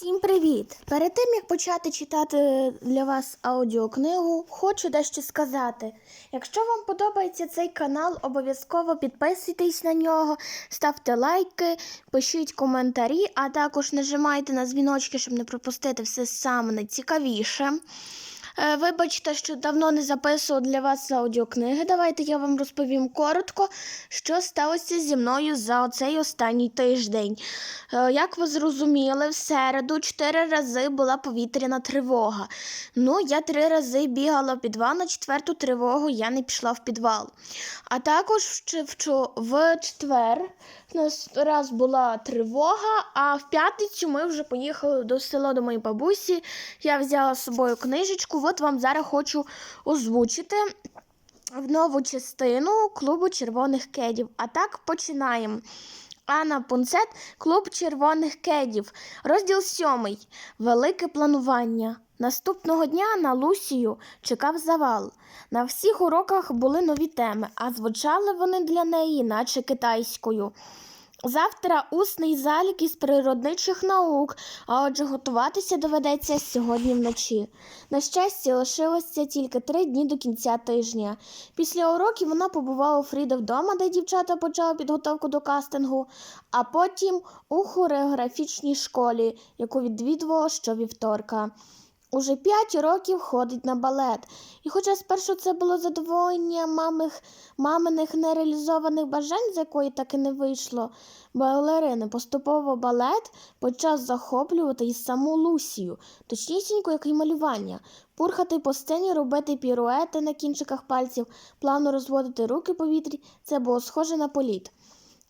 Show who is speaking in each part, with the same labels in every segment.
Speaker 1: Всім привіт! Перед тим як почати читати для вас аудіокнигу, хочу дещо сказати. Якщо вам подобається цей канал, обов'язково підписуйтесь на нього, ставте лайки, пишіть коментарі, а також нажимайте на дзвіночки, щоб не пропустити все саме найцікавіше. Е, Вибачте, що давно не записував для вас аудіокниги. Давайте я вам розповім коротко, що сталося зі мною за оцей останній тиждень. Е, Як ви зрозуміли, в середу чотири рази була повітряна тривога. Ну, я три рази бігала в підвал, на четверту тривогу я не пішла в підвал. А також в четвер у нас раз була тривога, а в п'ятницю ми вже поїхали до села до моєї бабусі. Я взяла з собою книжечку. От вам зараз хочу озвучити в нову частину клубу червоних кедів. А так починаємо. Анна Пунцет, клуб червоних кедів. Розділ сьомий. Велике планування. Наступного дня на Лусію чекав завал. На всіх уроках були нові теми, а звучали вони для неї, наче китайською. Завтра усний залік із природничих наук, а отже готуватися доведеться сьогодні вночі. На щастя, лишилося тільки три дні до кінця тижня. Після уроків вона побувала у Фріда вдома, де дівчата почали підготовку до кастингу, а потім у хореографічній школі, яку відвідувала щовівторка. Уже п'ять років ходить на балет. І хоча спершу це було задоволення мамих, маминих нереалізованих бажань, з якої так і не вийшло, балерини поступово балет почав захоплювати і саму Лусію, точнісінько, як і малювання, пурхати по сцені, робити піруети на кінчиках пальців, плавно розводити руки в повітрі, це було схоже на політ.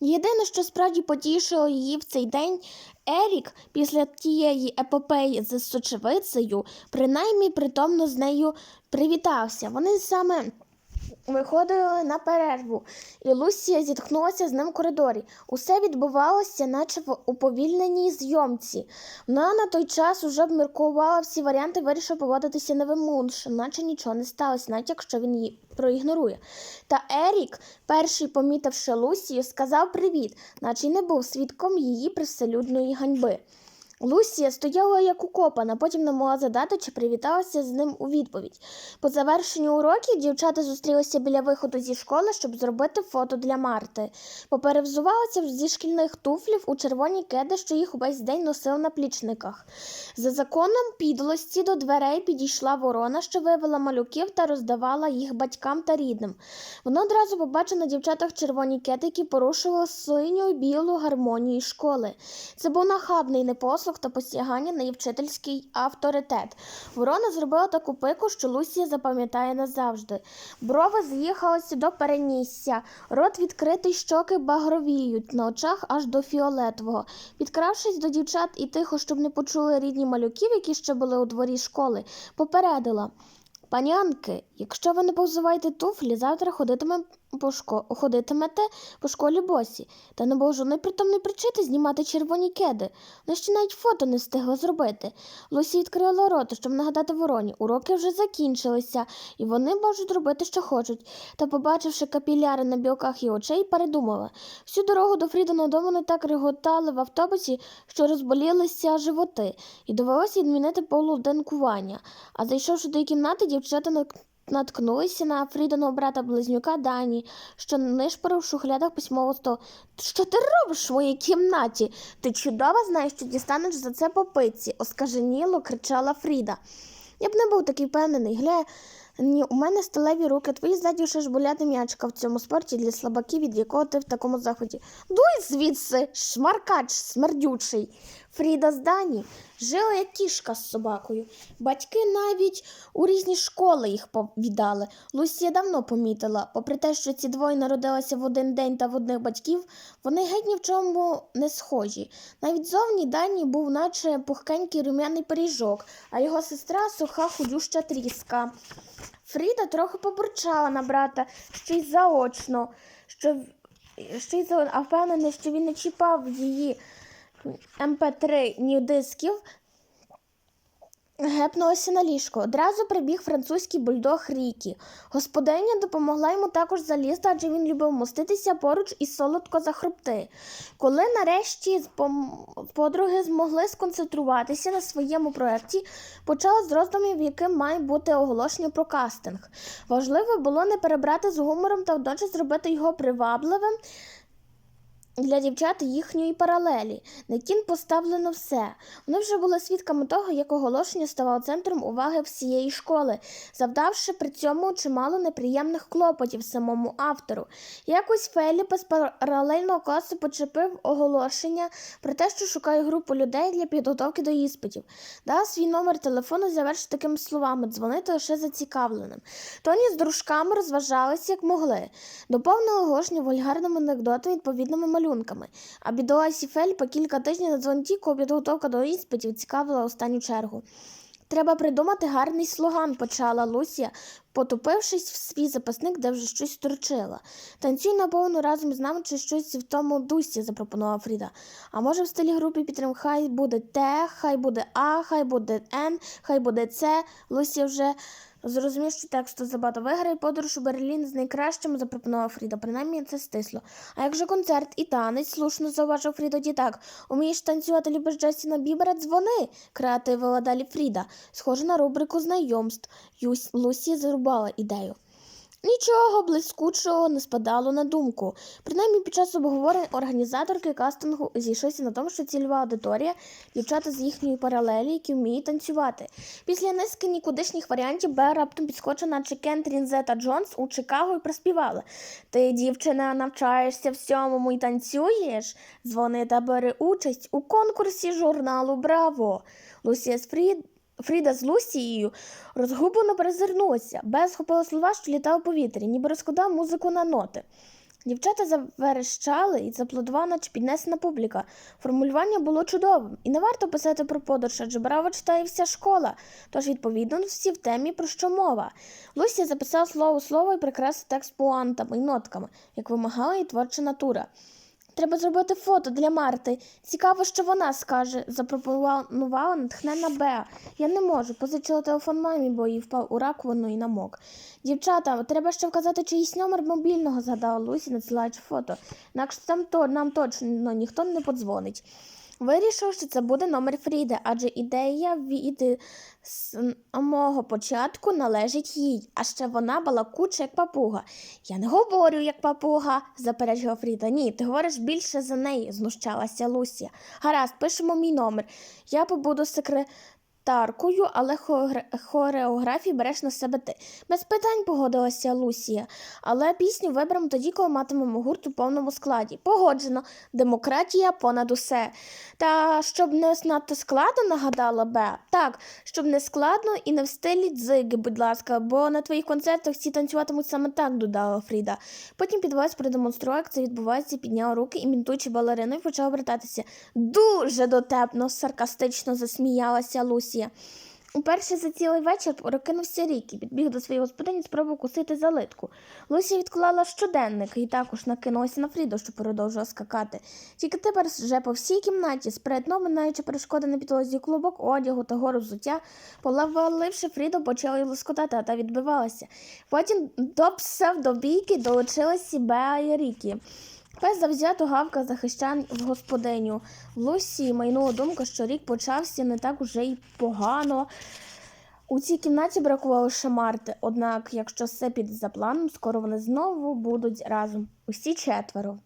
Speaker 1: Єдине, що справді потішило її в цей день, Ерік після тієї епопеї з сочевицею, принаймні притомно з нею привітався. Вони саме виходили на перерву, і Лусія зіткнулася з ним в коридорі. Усе відбувалося, наче в уповільненій зйомці. Вона на той час уже обміркувала всі варіанти, вирішила поводитися невимушено, наче нічого не сталося, навіть якщо він її проігнорує. Та Ерік, перший помітивши Лусію, сказав привіт, наче й не був свідком її привселюдної ганьби. Лусія стояла як укопана, потім не могла задати, чи привіталася з ним у відповідь. По завершенню уроків дівчата зустрілися біля виходу зі школи, щоб зробити фото для Марти. Поперевзувалися зі шкільних туфлів у червоні кеди, що їх увесь день носив на плічниках. За законом підлості до дверей підійшла ворона, що вивела малюків та роздавала їх батькам та рідним. Вона одразу побачила на дівчатах червоні кеди, які порушували синю і білу гармонію школи. Це був нахабний непослух та посягання на її вчительський авторитет. Ворона зробила таку пику, що Лусія запам'ятає назавжди. Брови з'їхалися до перенісся, рот відкритий, щоки багровіють на очах аж до фіолетового. Підкравшись до дівчат і тихо, щоб не почули рідні малюків, які ще були у дворі школи, попередила. Панянки, якщо ви не повзуваєте туфлі, завтра ходитиме по шко... ходитимете по школі босі. Та не було жодної причини знімати червоні кеди. Вона ще навіть фото не встигла зробити. Лосі відкрила рота, щоб нагадати вороні. Уроки вже закінчилися, і вони можуть робити, що хочуть. Та, побачивши капіляри на білках і очей, передумала. Всю дорогу до Фріданого дому вони так реготали в автобусі, що розболілися животи, і довелося відмінити полуденкування. А зайшовши до кімнати, нак- наткнулися на Фріданого брата близнюка Дані, що нишпорив в шухлядах письмового сто. Що ти робиш в своїй кімнаті? Ти чудово знаєш, що дістанеш за це по пиці, оскаженіло кричала Фріда. Я б не був такий впевнений. Гля, ні, у мене сталеві руки, твої ззаді ще ж боляти м'ячка в цьому спорті для слабаків, від якого ти в такому заході. Дуй звідси, шмаркач смердючий. Фріда з Дані жила як кішка з собакою. Батьки навіть у різні школи їх повідали. Лусія давно помітила, попри те, що ці двоє народилися в один день та в одних батьків, вони геть ні в чому не схожі. Навіть зовні Дані був наче пухкенький рум'яний пиріжок, а його сестра суха худюща тріска. Фріда трохи побурчала на брата ще й заочно, що, ще й за... а впевнена, що він не чіпав її МП3 ні дисків, гепнулася на ліжко. Одразу прибіг французький бульдог Рікі. Господиня допомогла йому також залізти, адже він любив моститися поруч і солодко захрупти. Коли нарешті подруги змогли сконцентруватися на своєму проєкті, почали з роздумів, яким має бути оголошення про кастинг. Важливо було не перебрати з гумором та водночас зробити його привабливим для дівчат їхньої паралелі. На кін поставлено все. Вони вже були свідками того, як оголошення ставало центром уваги всієї школи, завдавши при цьому чимало неприємних клопотів самому автору. Якось Феліпе з паралельного класу почепив оголошення про те, що шукає групу людей для підготовки до іспитів. Дав свій номер телефону і завершив такими словами дзвонити лише зацікавленим. Тоні з дружками розважалися як могли. Доповнили оголошення вульгарними анекдотами відповідними малюнками. А бідоласі Феліпа кілька тижнів на дзвонті, коли підготовка до іспитів цікавила останню чергу. Треба придумати гарний слоган, почала Лусія, потупившись в свій запасник, де вже щось торчила. Танцюй наповну разом з нами чи щось в тому дусі, запропонував Фріда. А може в стилі групи підтримки хай буде Т, хай буде А, хай буде Н, хай буде С. Лусія вже зрозумів, що тексту забагато виграє подорож у Берлін з найкращим, запропонував Фріда. Принаймні це стисло. А як же концерт і танець, слушно зауважив Фріда дітак. Умієш танцювати, любиш Джастіна Бібера? Дзвони, креативила далі Фріда. Схоже на рубрику знайомств. Юсь Лусі зарубала ідею. Нічого блискучого не спадало на думку. Принаймні під час обговорень організаторки кастингу зійшлися на тому, що цільова аудиторія дівчата з їхньої паралелі, які вміють танцювати. Після низки нікудишніх варіантів Беа раптом підскочила, наче Кентрін Зета Джонс у Чикаго і проспівала. Ти, дівчина, навчаєшся всьому і танцюєш? Дзвони та бери участь у конкурсі журналу Браво. Лусія з Фрід Фріда з Лусією розгублено перезирнулася, без схопила слова, що літав у повітрі, ніби розкладав музику на ноти. Дівчата заверещали і заплодувала, наче піднесена публіка. Формулювання було чудовим, і не варто писати про подорож, адже браво читає вся школа. Тож, відповідно, всі в темі про що мова. Лусія записала слово слово і прикрасив текст пуантами і нотками, як вимагала її творча натура. Треба зробити фото для Марти. Цікаво, що вона скаже, запропонувала натхнена Беа. Я не можу. Позичила телефон мамі, бо їй впав у раковину і намок. Дівчата, треба ще вказати чиїсь номер мобільного, згадала Лусі, надсилаючи фото. Інакше там то нам точно ніхто не подзвонить. Вирішив, що це буде номер Фріди, адже ідея від самого початку належить їй, а ще вона балакуча, як папуга. Я не говорю, як папуга, заперечила Фріда. Ні, ти говориш більше за неї, знущалася Лусія. Гаразд, пишемо мій номер. Я побуду секретаркою, але хореогра- хореографію береш на себе ти. Без питань погодилася Лусія. Але пісню виберемо тоді, коли матимемо гурт у повному складі. Погоджено, демократія понад усе. Та щоб не надто складно, нагадала Бе. Так, щоб не складно і не в стилі дзиги, будь ласка, бо на твоїх концертах всі танцюватимуть саме так, додала Фріда. Потім підвелась, продемонструвала, як це відбувається, підняла руки, імітуючи балерину, і почала обертатися. Дуже дотепно, саркастично засміялася Лусія. Уперше за цілий вечір прокинувся Рікі, підбіг до своєї господині, спробував кусити за литку. Лусі відклала щоденник і також накинулася на Фріду, що продовжувала скакати. Тільки тепер вже по всій кімнаті, спритно минаючи перешкоди на підлозі клубок, одягу та гору взуття, полаваливши Фріду, почала її лоскотати, а та відбивалася. Потім до псевдобійки долучилися Беа і Рікі. Пес завзято гавка захищав господиню. В Лусі майнула думка, що рік почався не так уже й погано. У цій кімнаті бракувало ще Марти, однак, якщо все піде за планом, скоро вони знову будуть разом. Усі четверо.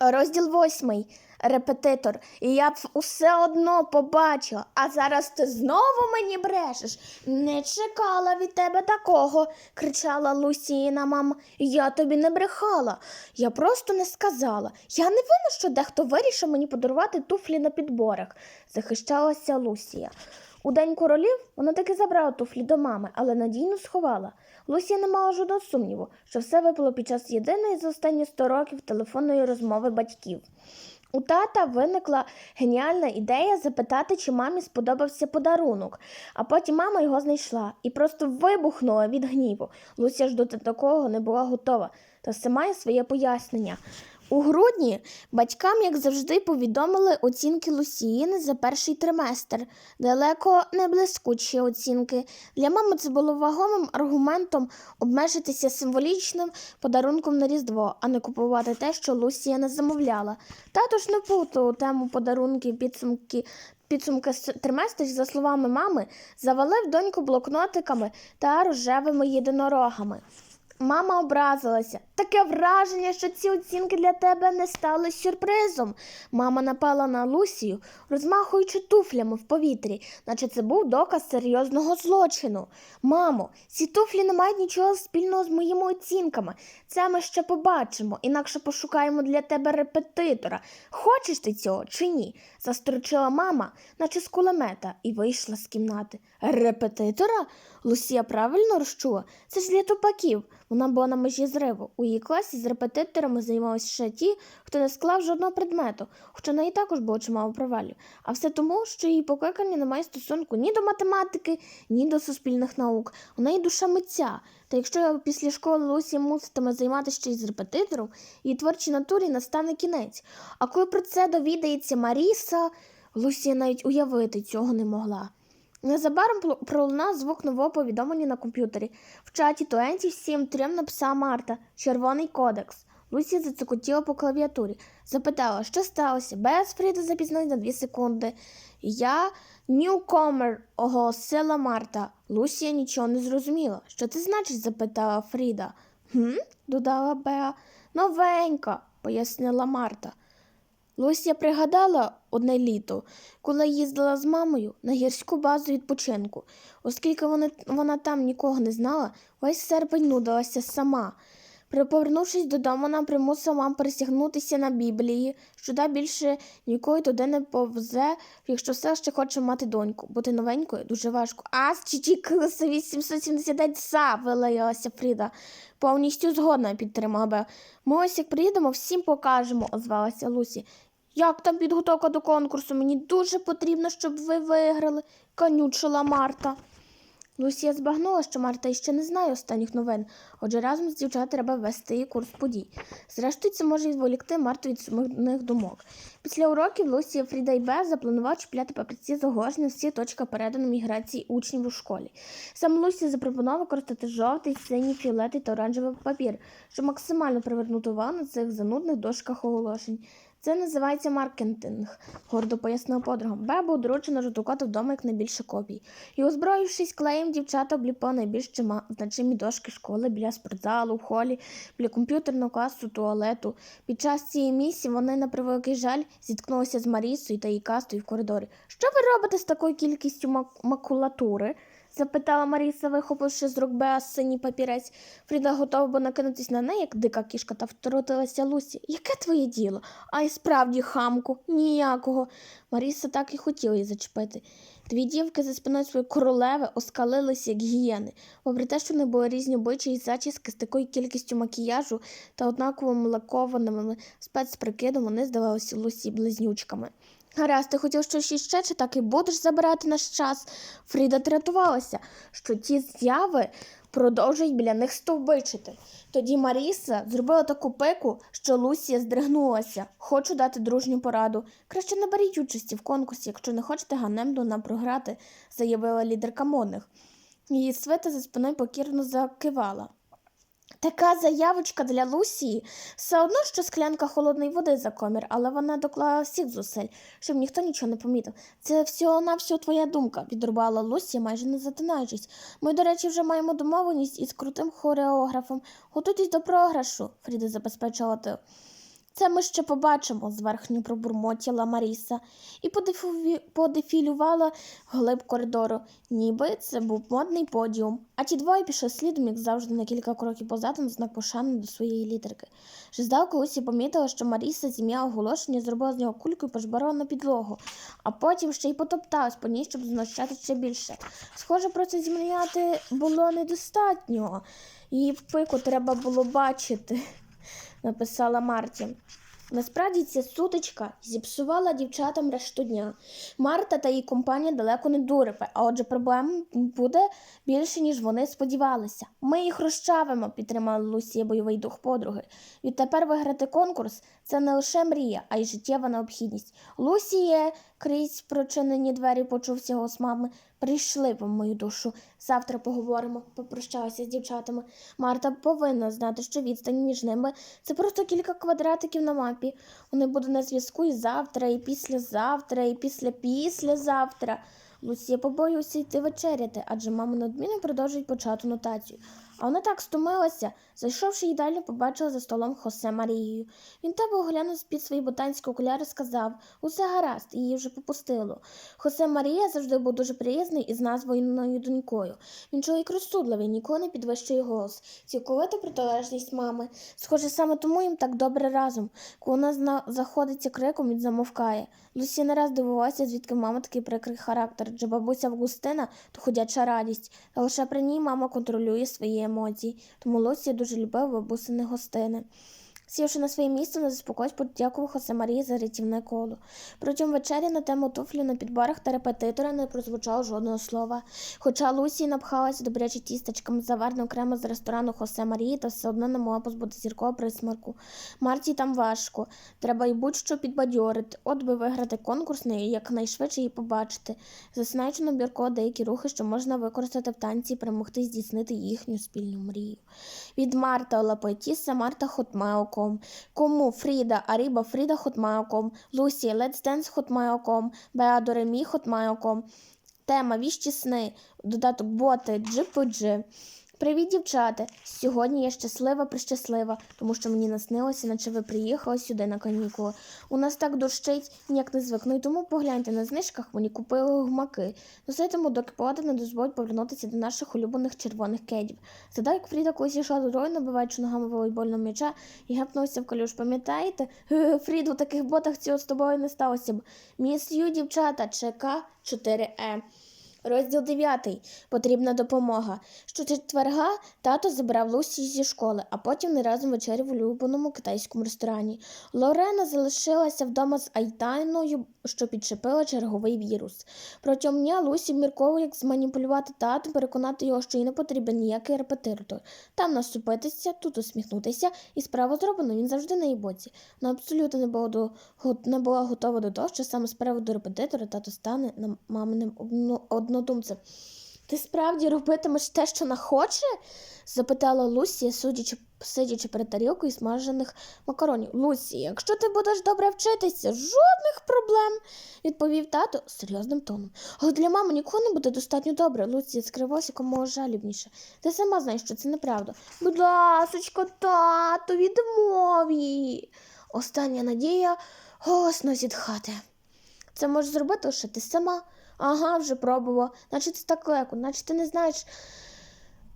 Speaker 1: Розділ восьмий. Репетитор. І я б усе одно побачила. А зараз ти знову мені брешеш. Не чекала від тебе такого, кричала Лусіїна мама. Я тобі не брехала. Я просто не сказала. Я не винна, що дехто вирішив мені подарувати туфлі на підборах, захищалася Лусія. У день королів вона таки забрала туфлі до мами, але надійно сховала. Лусія не мала жодного сумніву, що все випало під час єдиної за останні 100 років телефонної розмови батьків. У тата виникла геніальна ідея запитати, чи мамі сподобався подарунок, а потім мама його знайшла і просто вибухнула від гніву. Луся ж до такого не була готова, та все має своє пояснення. У грудні батькам, як завжди, повідомили оцінки Лусіїни за перший триместр. Далеко не блискучі оцінки. Для мами це було вагомим аргументом обмежитися символічним подарунком на Різдво, а не купувати те, що Лусія не замовляла. Тато ж не плутав тему подарунків підсумки. Підсумки триместрів, за словами мами, завалив доньку блокнотиками та рожевими єдинорогами. Мама образилася. Таке враження, що ці оцінки для тебе не стали сюрпризом. Мама напала на Лусію, розмахуючи туфлями в повітрі, наче це був доказ серйозного злочину. Мамо, ці туфлі не мають нічого спільного з моїми оцінками. Це ми ще побачимо, інакше пошукаємо для тебе репетитора. Хочеш ти цього чи ні? застрочила мама, наче з кулемета, і вийшла з кімнати. Репетитора? Лусія правильно розчула? Це ж для тупаків. Вона була на межі зриву. У її класі з репетиторами займалися ще ті, хто не склав жодного предмету, хоча неї також було чимало провалів. А все тому, що її покликання не має стосунку ні до математики, ні до суспільних наук. У неї душа митця. Та якщо після школи Лусія муситиме займатися ще й з репетитором, її творчій натурі настане кінець. А коли про це довідається Маріса, Лусія навіть уявити цього не могла. Незабаром пролунав звук нового повідомлення на комп'ютері. В чаті 27.3 написала Марта Червоний кодекс. Лусі зацокотіла по клавіатурі. Запитала, що сталося. Без Фріда запізнилась на дві секунди. Я ньюкомер, оголосила Марта. Лусія нічого не зрозуміла. Що це значить? запитала Фріда. Гм? додала Беа. Новенька, пояснила Марта. Луся пригадала одне літо, коли їздила з мамою на гірську базу відпочинку. Оскільки вони, вона там нікого не знала, весь серпень нудилася сама. При- Повернувшись додому, вона примусила мам присягнутися на Біблії, що та більше ніколи туди не повзе, якщо все ще хоче мати доньку. Бути новенькою дуже важко. А з чичікилися 879 за, вилаялася Фріда. Повністю згодна підтримала Беа. Ми ось як приїдемо, всім покажемо, озвалася Лусі. Як там підготовка до конкурсу? Мені дуже потрібно, щоб ви виграли, конючила Марта. Лусія збагнула, що Марта іще не знає останніх новин, отже разом з дівчат треба ввести їй курс подій. Зрештою, це може відволікти Марту від сумних думок. Після уроків Лусія, Фріда і Бе запланував чіпляти папірці з оголошення всі точки передану міграції учнів у школі. Сам Лусія запропонував використати жовтий, синій, фіолетовий та оранжевий папір, щоб максимально привернути увагу на цих занудних дошках оголошень. Це називається маркетинг, гордо пояснила подруга. Бебу доручено жовтукати вдома як найбільше копій. І озброївшись клеєм, дівчата обліпили найбільш значимі дошки школи біля спортзалу, холі, біля комп'ютерного класу, туалету. Під час цієї місії вони, на превеликий жаль, зіткнулися з Марісою та її кастою в коридорі. Що ви робите з такою кількістю мак- макулатури? Запитала Маріса, вихопивши з рук Беа синій папірець. Фріда готова була накинутись на неї, як дика кішка, та втрутилася Лусі. Яке твоє діло? А й справді, хамку, ніякого. Маріса так і хотіла її зачепити. Дві дівки за спиною своєї королеви оскалилися, як гієни. Попри те, що вони були різні обличчя і зачіски з такою кількістю макіяжу та однаковими лакованими спецприкидом, вони здавалися Лусі близнючками. Гаразд, ти хотів щось іще, чи так і будеш забирати наш час? Фріда тратувалася, що ті зяви продовжують біля них стовбичити. Тоді Маріса зробила таку пику, що Лусія здригнулася. Хочу дати дружню пораду. Краще не беріть участі в конкурсі, якщо не хочете ганебно нам програти, заявила лідерка модних. Її свита за спиною покірно закивала. Така заявочка для Лусії все одно, що склянка холодної води за комір, але вона доклала всіх зусиль, щоб ніхто нічого не помітив. Це всього на всього твоя думка, підрубала Лусія, майже не затинаючись. Ми, до речі, вже маємо домовленість із крутим хореографом. Готуйтесь до програшу, Фріда забезпечила ти. Це ми ще побачимо, зверхньо пробурмотіла Маріса і подефілювала вглиб коридору, ніби це був модний подіум. А ті двоє пішли слідом, як завжди, на кілька кроків позаду на знак пошани до своєї лідерки. Вже здалеку Лусі помітила, що Маріса зім'я оголошення зробила з нього кульку і пожбарила на підлогу, а потім ще й потопталась по ній, щоб знущати ще більше. Схоже, про це зім'яти було недостатньо. Її пику треба було бачити написала Марті. Насправді ця сутичка зіпсувала дівчатам решту дня. Марта та її компанія далеко не дурепи, а отже проблем буде більше, ніж вони сподівалися. Ми їх розчавимо, підтримала Лусія бойовий дух подруги. Відтепер виграти конкурс це не лише мрія, а й життєва необхідність. Лусіє, крізь прочинені двері почувся голос мами. Прийшли по мою душу. Завтра поговоримо, попрощалася з дівчатами. Марта повинна знати, що відстань між ними це просто кілька квадратиків на мапі. Вони будуть на зв'язку і завтра, і післязавтра, і після післязавтра. Лусія побоюється йти вечеряти, адже мама надмінно продовжує почату нотацію. А вона так стомилася. Зайшовши їдальню, побачила за столом Хосе Марією. Він тебе оглянув з-під свої ботанські окуляри, сказав усе гаразд, її вже попустило. Хосе Марія завжди був дуже приязний із названою донькою. Він чоловік розсудливий, ніколи не підвищує голос. Цілковита протилежність мами. Схоже, саме тому їм так добре разом. Коли вона заходиться криком, він замовкає. Лусі не раз дивувалася, звідки в мами такий прикрий характер, адже бабуся Августина то ходяча радість. Та лише при ній мама контролює свої емоції, тому Лусі дуже любив бабусини гостини. Сівши на своє місце, не заспокоїть, подякував Хосе Марії за рятівне коло. Протягом вечері на тему туфлі на підборах та репетитора не прозвучало жодного слова. Хоча Лусі напхалася добряче тістечками заварне окремо з ресторану Хосе Марії, та все одно не могла позбути зіркового присмарку. Марті там важко. Треба й будь-що підбадьорити. От би виграти конкурс і якнайшвидше її побачити. Засинаючи набірко деякі рухи, що можна використати в танці і перемогти здійснити їхню спільну мрію. Від Марта Лапетіса Марта Хотмаоком. Кому Фріда Аріба Фріда Хотмаоком. Лусі Let's Dance Хотмаоком. Беа Доремі Хотмаоком. Тема Віщі сни. Додаток боти Джиподжи. Привіт, дівчата! Сьогодні я щаслива прищаслива, тому що мені наснилося, наче ви приїхали сюди на канікули. У нас так дощить, ніяк не звикну, і тому погляньте на знижках мені купили гумаки. Носитиму, доки погода не дозволить повернутися до наших улюблених червоних кедів. Згадаю, як Фріда колись йшла дорогою, набиваючи ногами волейбольного м'яча і гепнувся в калюш. Пам'ятаєте? Фрід, у таких ботах цього з тобою не сталося б. Міс Ю, дівчата, ЧК 4Е. Розділ 9. Потрібна допомога. Щочетверга тато забрав Лусі зі школи, а потім не разом вечеряв в улюбленому китайському ресторані. Лорена залишилася вдома з Айтайною, що підчепила черговий вірус. Протягом дня Лусі мірковує, як зманіпулювати тату, переконати його, що їй не потрібен ніякий репетитор. Там наступитися, тут усміхнутися, і справу зроблено, він завжди на її боці. Вона абсолютно не була, до, не була готова до того, що саме з приводу репетитора тато стане на маминим обно- однодумцем. Ти справді робитимеш те, що вона хоче? запитала Лусія, судячи, сидячи перед тарілкою смажених макаронів. Лусі, якщо ти будеш добре вчитися, жодних проблем, відповів тато серйозним тоном. Але для мами нікого не буде достатньо добре. Лусія скривалася якомога жалібніше. Ти сама знаєш, що це неправда. Будь ласочка, тато, відмов. Остання надія голосно зітхати. Це можеш зробити лише ти сама. Ага, вже пробувала. Наче це так легко, наче ти не знаєш.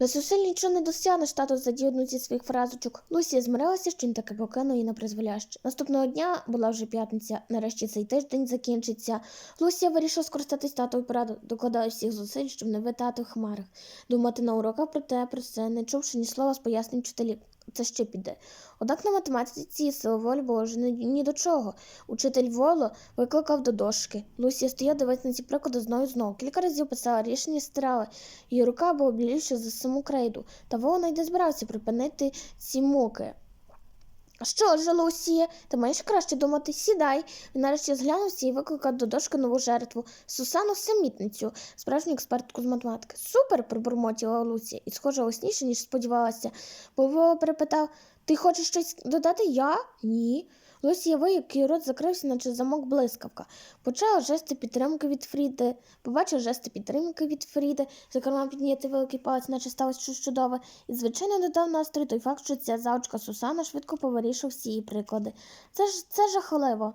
Speaker 1: Без зусиль нічого не досягнеш, тато задів одну зі своїх фразочок. Лусія змирилася, що він таки покинув її на призволяще. Наступного дня була вже п'ятниця, нарешті цей тиждень закінчиться. Лусія вирішила скористатись татовою порадою, докладає всіх зусиль, щоб не витати в хмарах. Думати на уроках про те, про це, не чувши ні слова з пояснень вчителів. Це ще піде. Однак на математиці сила волі було вже ні, до чого. Учитель Воло викликав до дошки. Лусія стояла дивитися на ці приклади знову і знову. Кілька разів писала рішення стирала. Її рука була більша за саму крейду. Та Воло не збирався припинити ці муки. Що ж, Лусія, ти маєш краще думати, сідай. Він нарешті зглянувся і викликав до дошки нову жертву Сусану Самітницю, справжню експертку з математики. Супер, пробурмотіла Лусія, і схоже голосніше, ніж сподівалася. бо перепитав: Ти хочеш щось додати? Я? Ні. Лусія виїк, і рот закрився, наче замок блискавка. Почала жести підтримки від Фріди, побачив жести підтримки від Фріди, зокрема підняти великий палець, наче сталося щось чудове, і, звичайно, додав настрій той факт, що ця заучка Сусана швидко повирішив всі її приклади. Це ж це жахливо.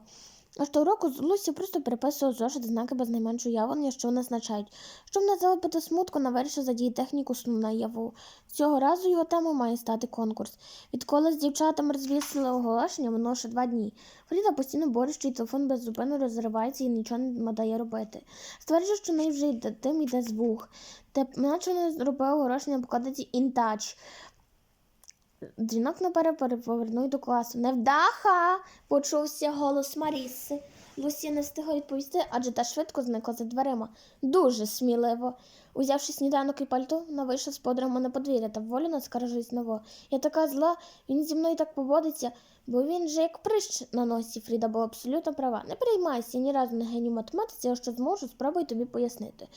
Speaker 1: Аж того року Луся просто переписував зошит знаки без найменшого уявлення, що вони означають. Щоб не залипити смутку, вона вирішила задіяти техніку сну наяву. Цього разу його темою має стати конкурс. Відколи з дівчатами розвісили оголошення, минуло ще два дні. Фріда постійно борить, що її телефон беззупинно розривається і нічого не дає робити. Стверджує, що неї вже йде дим йде звук. Те, наче вони зробили оголошення в покладаті «In touch». Дзвінок наперед повернув до класу. Невдаха! почувся голос Маріси. Лусія не встигла відповісти, адже та швидко зникла за дверима. Дуже сміливо. Узявши сніданок і пальто, вона вийшла з подругами на подвір'я та волю наскаржилась ново. Я така зла, він зі мною так поводиться, бо він же як прищ на носі. Фріда була абсолютно права. Не переймайся, я ні разу не геню математиці, а що зможу, спробую тобі пояснити.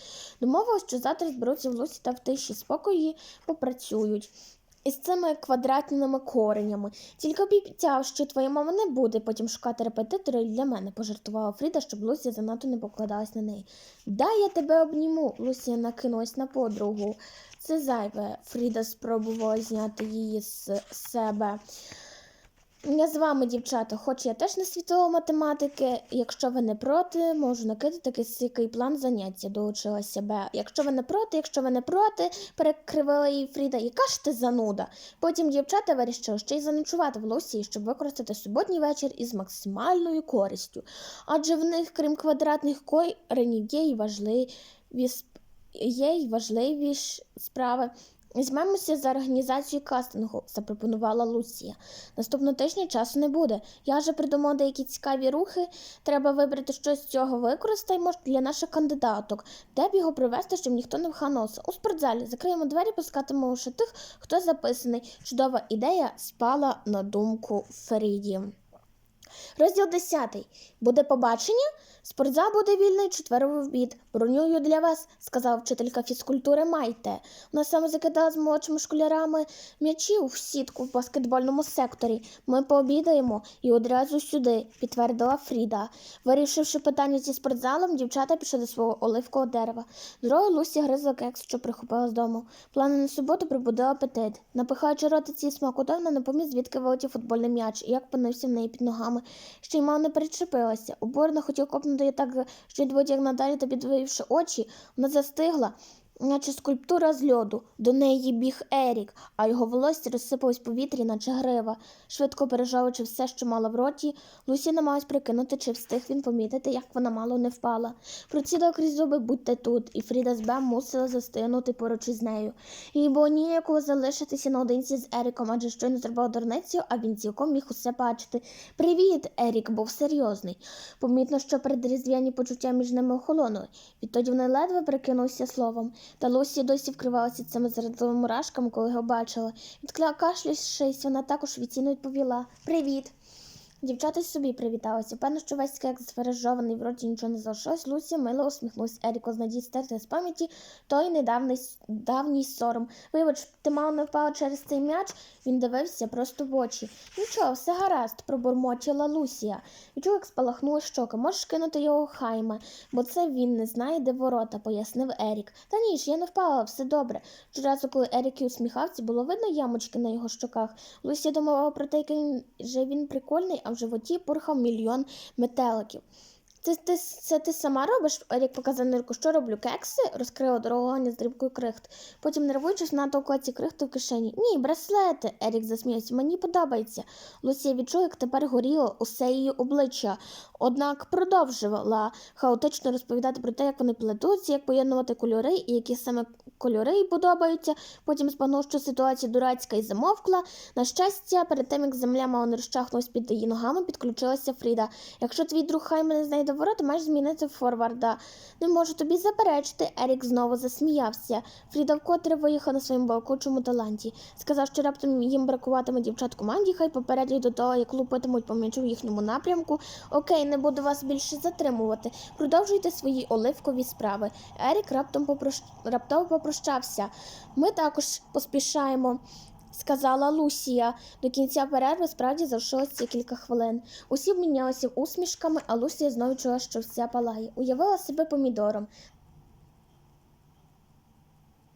Speaker 1: Домовилась, що завтра зберуться в Лусі та в тиші спокої попрацюють. Із цими квадратними коренями. Тільки обіцяв, що твоя мама не буде потім шукати репетитора для мене, пожартувала Фріда, щоб Лусія занадто не покладалась на неї. Дай я тебе обніму. Лусія накинулась на подругу. Це зайве. Фріда спробувала зняти її з себе. Я з вами, дівчата, хоч я теж не світова математики. Якщо ви не проти, можу накидати такий план заняття, долучила себе. Якщо ви не проти, якщо ви не проти, перекривила її Фріда. Яка ж ти зануда? Потім дівчата вирішили ще й заночувати в Лусії, щоб використати суботній вечір із максимальною користю. Адже в них, крім квадратних коренів, є й важливі, є й важливі справи. Візьмемося за організацію кастингу, запропонувала Лусія. Наступного тижня часу не буде. Я вже придумала деякі цікаві рухи. Треба вибрати щось з цього використаємо для наших кандидаток. Де б його провести, щоб ніхто не вхав носа? У спортзалі закриємо двері, пускатимемо лише тих, хто записаний. Чудова ідея спала на думку Феріді. Розділ 10. Буде побачення? Спортзал буде вільний четвер в обід. Бронюю для вас, сказала вчителька фізкультури Майте. Вона саме закидала з молодшими школярами м'ячів в сітку в баскетбольному секторі. Ми пообідаємо і одразу сюди, підтвердила Фріда. Вирішивши питання зі спортзалом, дівчата пішли до свого оливкового дерева. Дорогою Лусі гризла кекс, що прихопила з дому. Плани на суботу прибудив апетит. Напихаючи роти ці смакотовна, не поміг, звідки вилетів футбольний м'яч і як панився в неї під ногами. Ще й мало не перечепилася. Уборно хотів копнути її так, що як надалі та підвівши очі, вона застигла, наче скульптура з льоду. До неї біг Ерік, а його волосся розсипалось в повітрі, наче грива. Швидко пережовуючи все, що мала в роті, Лусі намагалась прикинути, чи встиг він помітити, як вона мало не впала. Процідав крізь зуби, будьте тут, і Фріда з Бем мусила застигнути поруч із нею. Їй було ніякого залишитися наодинці з Еріком, адже щойно зробила дурницю, а він цілком міг усе бачити. Привіт, Ерік був серйозний. Помітно, що передріздвяні почуття між ними охолонули. Відтоді вони ледве прикинувся словом. Та Лусі досі вкривалася цими зрадливими мурашками, коли його бачила. Відкашлявшись, вона також офіційно відповіла Привіт. Дівчата собі привіталися. Певно, що весь кекс звережований, в роті нічого не залишилось. Лусі мило усміхнулась Еріко з надії стерти з пам'яті той недавній давній сором. Вибач, ти мало не впала через цей м'яч. Він дивився просто в очі. Нічого, все гаразд, пробурмотіла Лусія. Відчув, як спалахнули щоки. Можеш кинути його хайме, бо це він не знає, де ворота, пояснив Ерік. Та ні ж, я не впала, все добре. Щоразу, коли Ерік і усміхався, було видно ямочки на його щоках. Лусія думала про те, який же він прикольний, а в животі пурхав мільйон метеликів. Це ти, це ти сама робиш? Ерік показав нирку, що роблю кекси, розкрила дорогоня з дрібкою крихт. Потім, нервуючись, натовкла ці крихти в кишені. Ні, браслети, Ерік засміявся. Мені подобається. Лусія відчула, як тепер горіло усе її обличчя. Однак продовжувала хаотично розповідати про те, як вони плетуться, як поєднувати кольори і які саме кольори їй подобаються. Потім збагнув, що ситуація дурацька і замовкла. На щастя, перед тим як земля мало не розчахнулась під її ногами, підключилася Фріда. Якщо твій друг Хайме не знайде ворота, маєш змінити форварда. Не можу тобі заперечити. Ерік знову засміявся. Фріда вкотре виїхала на своєму балкучому таланті. Сказав, що раптом їм бракуватиме дівчат команді, хай попередять до того, як лупитимуть по м'ячу в їхньому напрямку. Окей, не буду вас більше затримувати. Продовжуйте свої оливкові справи. Ерік раптом попрощ... раптово попрощався. Ми також поспішаємо. Сказала Лусія. До кінця перерви справді залишилося кілька хвилин. Усі обмінялися усмішками, а Лусія знову чула, що вся палає. Уявила себе помідором.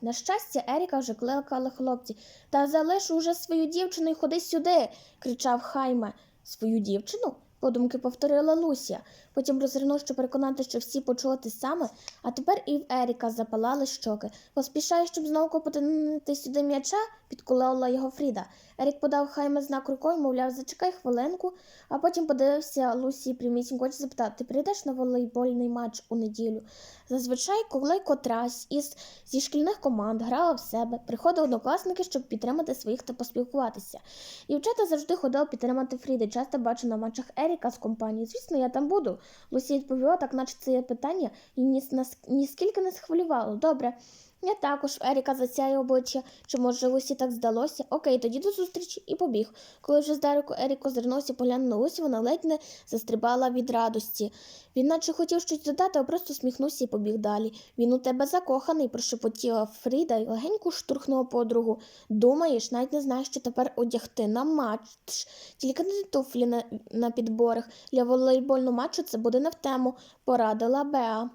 Speaker 1: На щастя, Еріка вже кликали хлопці. Та залиш уже свою дівчину і ходи сюди, кричав Хайме. Свою дівчину? подумки повторила Лусія. Потім розвернув, щоб переконати, що всі почули те саме, а тепер і в Еріка запалали щоки. Поспішає, щоб знову копотинити сюди м'яча, підколола його Фріда. Ерік подав Хайме знак рукою, мовляв, зачекай хвилинку, а потім подивився Лусі прямісінько очі запитав, ти прийдеш на волейбольний матч у неділю? Зазвичай, коли котрась із зі шкільних команд грала в себе, приходили однокласники, щоб підтримати своїх та поспілкуватися. Дівчата завжди ходили підтримати Фріди, часто бачу на матчах Еріка з компанії. Звісно, я там буду. Лусі відповіла, так наче це питання і ні, нас, ніскільки не схвилювало. Добре. Я також Еріка засяє обличчя. Чи може Лусі так здалося? Окей, тоді до зустрічі і побіг. Коли вже здалеку Ерік озирнувся поглянув на Лусі, вона ледь не застрибала від радості. Він наче хотів щось додати, а просто сміхнувся і побіг далі. Він у тебе закоханий, прошепотіла Фріда і легенько штурхнула подругу. Думаєш, навіть не знаєш, що тепер одягти на матч. Тільки не туфлі на, на підборах. Для волейбольного матчу це буде не в тему, порадила Беа.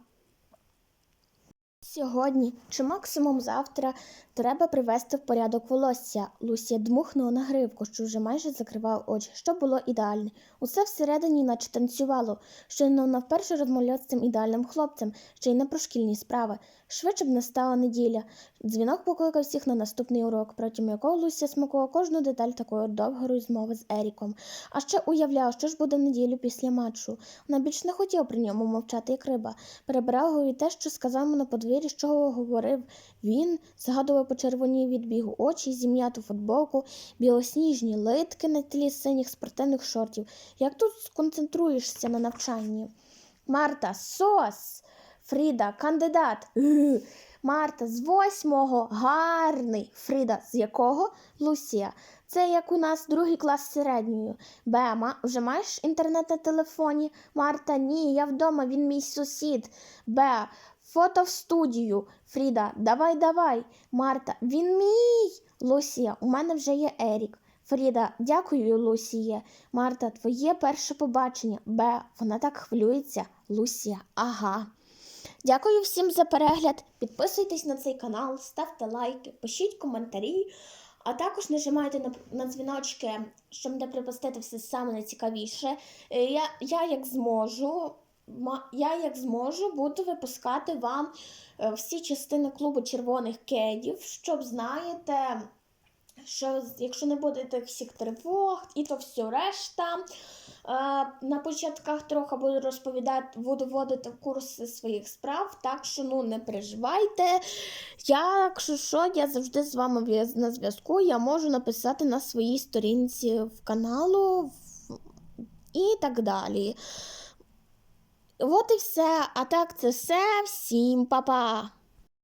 Speaker 1: Сьогодні чи максимум завтра треба привести в порядок волосся. Лусія дмухнула на гривку, що вже майже закривав очі, що було ідеальне. Усе всередині наче танцювало, щойно вона вперше розмовляла з цим ідеальним хлопцем, ще й не про шкільні справи. Швидше б настала неділя. Дзвінок покликав всіх на наступний урок, протягом якого Луся смакувала кожну деталь такої довгої розмови з Еріком. А ще уявляла, що ж буде неділю після матчу. Вона більш не хотіла при ньому мовчати, як риба. Перебирала в голові те, що сказав на подвір'ї, що говорив він, згадував почервоні від бігу очі, зім'яту футболку, білосніжні литки на тлі синіх спортивних шортів. Як тут сконцентруєшся на навчанні? Марта, сос! Фріда, кандидат. Марта з восьмого гарний. Фріда, з якого? Лусія. Це як у нас другий клас середньої. Бема, вже маєш інтернет на телефоні? Марта, ні, я вдома, він мій сусід. Беа, фото в студію. Фріда, давай, давай. Марта, він мій. Лусія, у мене вже є Ерік. Фріда, дякую, Лусіє. Марта, твоє перше побачення. Бе, вона так хвилюється. Лусія, ага. Дякую всім за перегляд. Підписуйтесь на цей канал, ставте лайки, пишіть коментарі, а також нажимайте на, на дзвіночки, щоб не припустити все саме найцікавіше. Е, Я, я як зможу. Я як зможу буду випускати вам е, всі частини клубу червоних кедів, щоб знаєте, що якщо не буде тих всіх тривог і то все решта. е, На початках трохи буду розповідати, буду вводити курси своїх справ, так що ну не переживайте. Я, якщо що, я завжди з вами на зв'язку. Я можу написати на своїй сторінці в каналу і так далі. От і все. А так, це все. Всім па-па!